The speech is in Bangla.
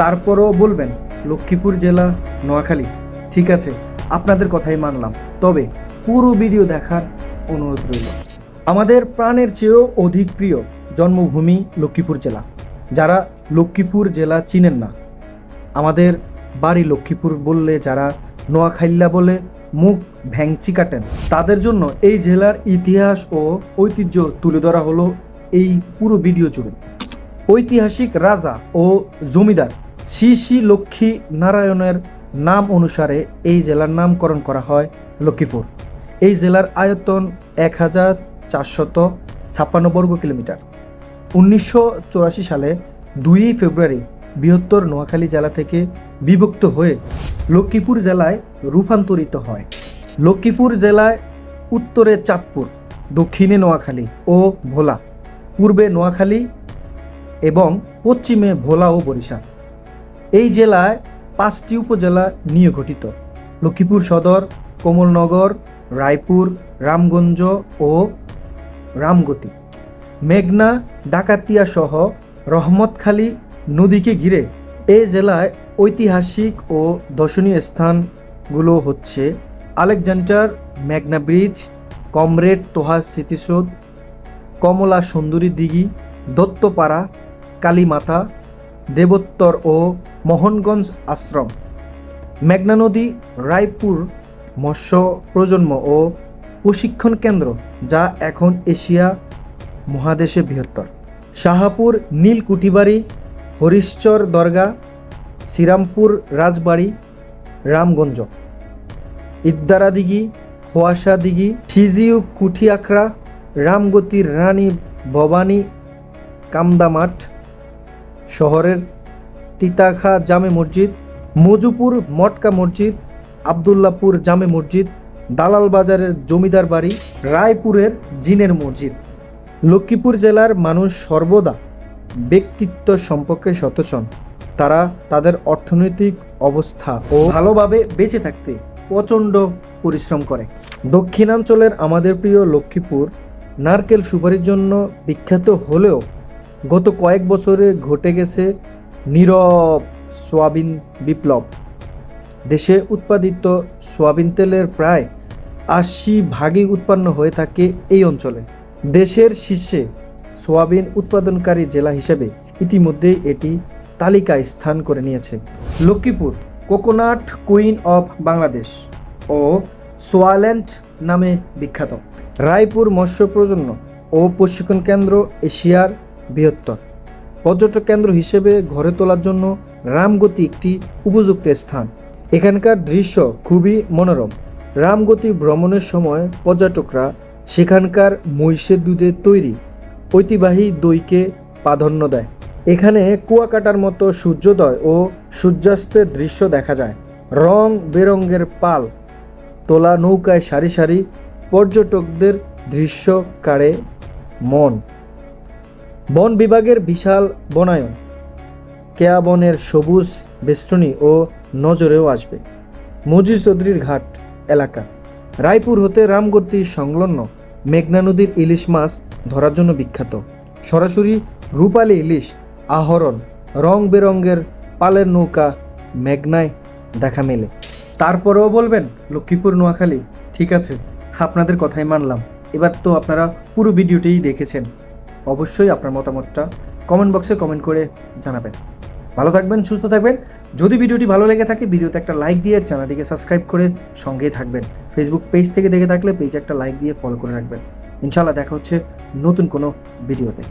তারপরও বলবেন, লক্ষ্মীপুর জেলা, নোয়াখালী। ঠিক আছে, আপনাদের কথাই মানলাম। তবে পুরো ভিডিও দেখার অনুরোধ রইল। আমাদের প্রাণের চেয়েও অধিক প্রিয় জন্মভূমি লক্ষ্মীপুর জেলা। যারা লক্ষ্মীপুর জেলা চিনেন না, আমাদের বাড়ি লক্ষ্মীপুর বললে যারা নোয়াখাইল্লা বলে মুখ ভ্যাংচি কাটেন, তাদের জন্য এই জেলার ইতিহাস ও ঐতিহ্য তুলে ধরা হলো এই পুরো ভিডিও জুড়ে। ঐতিহাসিক রাজা ও জমিদার শ্রী শ্রী লক্ষ্মী নারায়ণের নাম অনুসারে এই জেলার নামকরণ করা হয় লক্ষ্মীপুর। এই জেলার আয়তন এক হাজার চারশত ছাপ্পান্ন বর্গ কিলোমিটার। উনিশশো চুরাশি সালে দুই ফেব্রুয়ারি বৃহত্তর নোয়াখালী জেলা থেকে বিভক্ত হয়ে লক্ষ্মীপুর জেলায় রূপান্তরিত হয়। লক্ষ্মীপুর জেলায় উত্তরে চাঁদপুর, দক্ষিণে নোয়াখালী ও ভোলা, পূর্বে নোয়াখালী এবং পশ্চিমে ভোলা ও বরিশাল। এই জেলায় পাঁচটি উপজেলা নিয়ে গঠিত। লক্ষ্মীপুর সদর, কোমলনগর, রায়পুর, রামগঞ্জ ও রামগতি। মেঘনা, ডাকাতিয়া সহ রহমতখালী নদীকে ঘিরে এই জেলায় ঐতিহাসিক ও দর্শনীয় স্থানগুলো হচ্ছে আলেকজান্ডার, মেঘনা ব্রিজ, কমরেড তোহা স্মৃতিসৌধ, কমলা সুন্দরী দিঘি, দত্তপাড়া কালীমাতা দেবোত্তর ও মোহনগঞ্জ আশ্রম। মেঘনা নদী, রায়পুর মৎস্য প্রজন্ম ও প্রশিক্ষণ কেন্দ্র, যা এখন এশিয়া মহাদেশে বৃহত্তর। শাহাপুর নীলকুঠিবাড়ি, হরিশ্চর দরগা, শ্রীরামপুর রাজবাড়ি, রামগঞ্জ। ইদ্দারা দিঘি খোয়াশা দিঘি সিজিউ কুঠি আখড়া রামগতির রানী ভবানী কামদামাঠ শহরের তিতাখা জামে মসজিদ, মজুপুর মটকা মসজিদ, আবদুল্লাপুর জামে মসজিদ, দালাল বাজারের জমিদার বাড়ি, রায়পুরের জিনের মসজিদ। লক্ষ্মীপুর জেলার মানুষ সর্বদা ব্যক্তিত্ব সম্পর্কে সচেতন। তারা তাদের অর্থনৈতিক অবস্থা ও ভালোভাবে বেঁচে থাকতে প্রচণ্ড পরিশ্রম করে। দক্ষিণাঞ্চলের আমাদের প্রিয় লক্ষ্মীপুর নারকেল সুপারির জন্য বিখ্যাত হলেও গত কয়েক বছরে ঘটে গেছে নীরব সোয়াবিন বিপ্লব। দেশে উৎপাদিত সোয়াবিন তেলের প্রায় আশি ভাগই উৎপন্ন হয়ে থাকে এই অঞ্চলে। দেশের শীর্ষে সোয়াবিন উৎপাদনকারী জেলা হিসেবে ইতিমধ্যেই এটি তালিকায় স্থান করে নিয়েছে। Lakshmipur, coconut queen of Bangladesh ও সোয়াল্যান্ড নামে বিখ্যাত। রায়পুর মৎস্য প্রজন্ম ও প্রশিক্ষণ কেন্দ্র এশিয়ার বৃহত্তর। পর্যটক কেন্দ্র হিসেবে গড়ে তোলার জন্য রামগতি একটি উপযুক্ত স্থান। এখানকার দৃশ্য খুবই মনোরম। রামগতি ভ্রমণের সময় পর্যটকরা সেখানকার মহিষের দুধের তৈরি ঐতিবাহী দইকে প্রাধান্য দেয়। এখানে কুয়াকাটার মতো সূর্যোদয় ও সূর্যাস্তের দৃশ্য দেখা যায়। রং বেরঙ্গের পাল তোলা নৌকায় সারি সারি পর্যটকদের দৃশ্য কাড়ে মন। বন বিভাগের বিশাল বনায়ন। কেয়া বনের সবুজ বেষ্টনী ও নজরেও আসবে। মজিদ চৌধুরীর ঘাট এলাকা। রায়পুর হতে রামগতি সংলগ্ন মেঘনা নদীর ইলিশ মাছ ধরার জন্য বিখ্যাত। সরাসরি রূপালী ইলিশ আহরণ রং বেরঙ্গের পালের নৌকা মেঘনায় দেখা মেলে। তারপরেও বলবেন, লক্ষ্মীপুর, নোয়াখালী। ঠিক আছে, আপনাদের কথাই মানলাম। এবার তো আপনারা পুরো ভিডিওটিই দেখেছেন। অবশ্যই আপনার মতামতটা কমেন্ট বক্সে কমেন্ট করে জানাবেন। ভালো থাকবেন, সুস্থ থাকবেন। যদি ভিডিওটি ভালো লেগে থাকে, ভিডিওতে একটা লাইক দিয়ে চ্যানেলটিকে সাবস্ক্রাইব করে সঙ্গেই থাকবেন। ফেসবুক পেজ থেকে দেখে থাকলে পেজে একটা লাইক দিয়ে ফলো করে রাখবেন। ইনশাল্লাহ দেখা হচ্ছে নতুন কোনো ভিডিওতে।